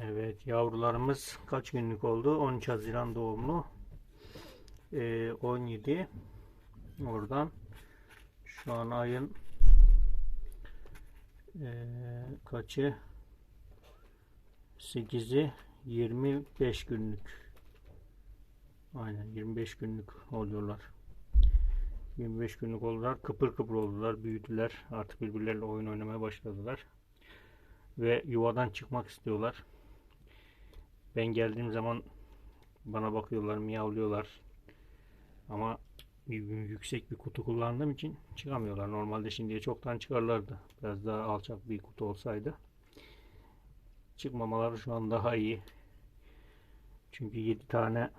Evet yavrularımız kaç günlük oldu? 13 Haziran doğumlu. Ee, 17 oradan şu an ayın ee, kaçı? 8'i 25 günlük. Aynen 25 günlük oluyorlar. 25 günlük oldular. Kıpır kıpır oldular. Büyüdüler. Artık birbirleriyle oyun oynamaya başladılar. Ve yuvadan çıkmak istiyorlar. Ben geldiğim zaman bana bakıyorlar, miyavlıyorlar. Ama yüksek bir kutu kullandığım için çıkamıyorlar. Normalde şimdiye çoktan çıkarlardı. Biraz daha alçak bir kutu olsaydı. Çıkmamaları şu an daha iyi. Çünkü 7 tane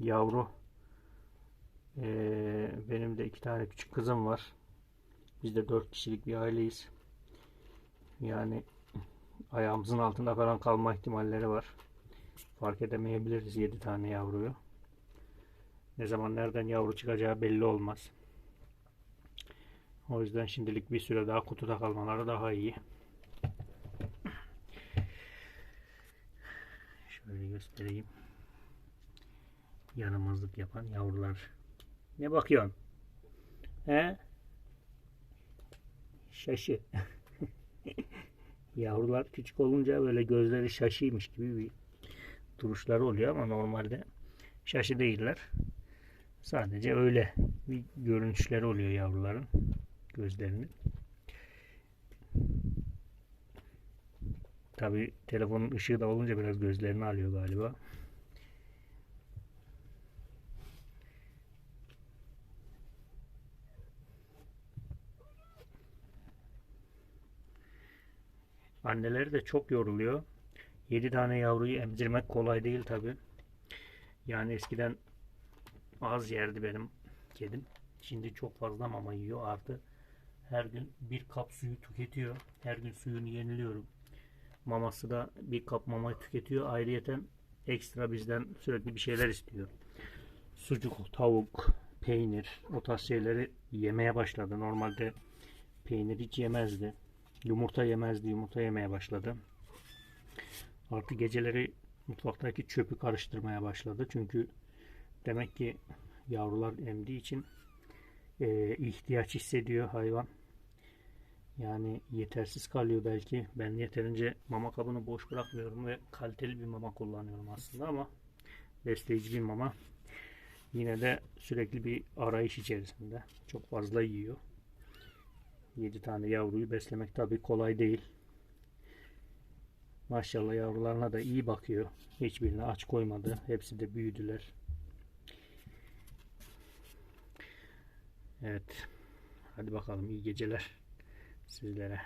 yavru ee, benim de iki tane küçük kızım var. Biz de dört kişilik bir aileyiz. Yani ayağımızın altında falan kalma ihtimalleri var. Fark edemeyebiliriz 7 tane yavruyu. Ne zaman nereden yavru çıkacağı belli olmaz. O yüzden şimdilik bir süre daha kutuda kalmaları daha iyi. Şöyle göstereyim. Yaramazlık yapan yavrular. Ne bakıyorsun? He? Şaşı. Yavrular küçük olunca böyle gözleri şaşıymış gibi bir duruşları oluyor ama normalde şaşı değiller. Sadece öyle bir görünüşleri oluyor yavruların gözlerinin. Tabi telefonun ışığı da olunca biraz gözlerini alıyor galiba. Anneleri de çok yoruluyor. 7 tane yavruyu emzirmek kolay değil tabi. Yani eskiden az yerdi benim kedim. Şimdi çok fazla mama yiyor artı her gün bir kap suyu tüketiyor. Her gün suyunu yeniliyorum. Maması da bir kap mama tüketiyor. Ayrıyeten ekstra bizden sürekli bir şeyler istiyor. Sucuk, tavuk, peynir o tarz şeyleri yemeye başladı. Normalde peynir hiç yemezdi. Yumurta yemezdi. Yumurta yemeye başladı. Artık geceleri mutfaktaki çöpü karıştırmaya başladı. Çünkü demek ki yavrular emdiği için e, ihtiyaç hissediyor hayvan. Yani yetersiz kalıyor belki. Ben yeterince mama kabını boş bırakmıyorum ve kaliteli bir mama kullanıyorum aslında ama besleyici bir mama. Yine de sürekli bir arayış içerisinde. Çok fazla yiyor. 7 tane yavruyu beslemek tabii kolay değil. Maşallah yavrularına da iyi bakıyor. Hiçbirini aç koymadı. Hepsi de büyüdüler. Evet. Hadi bakalım iyi geceler sizlere.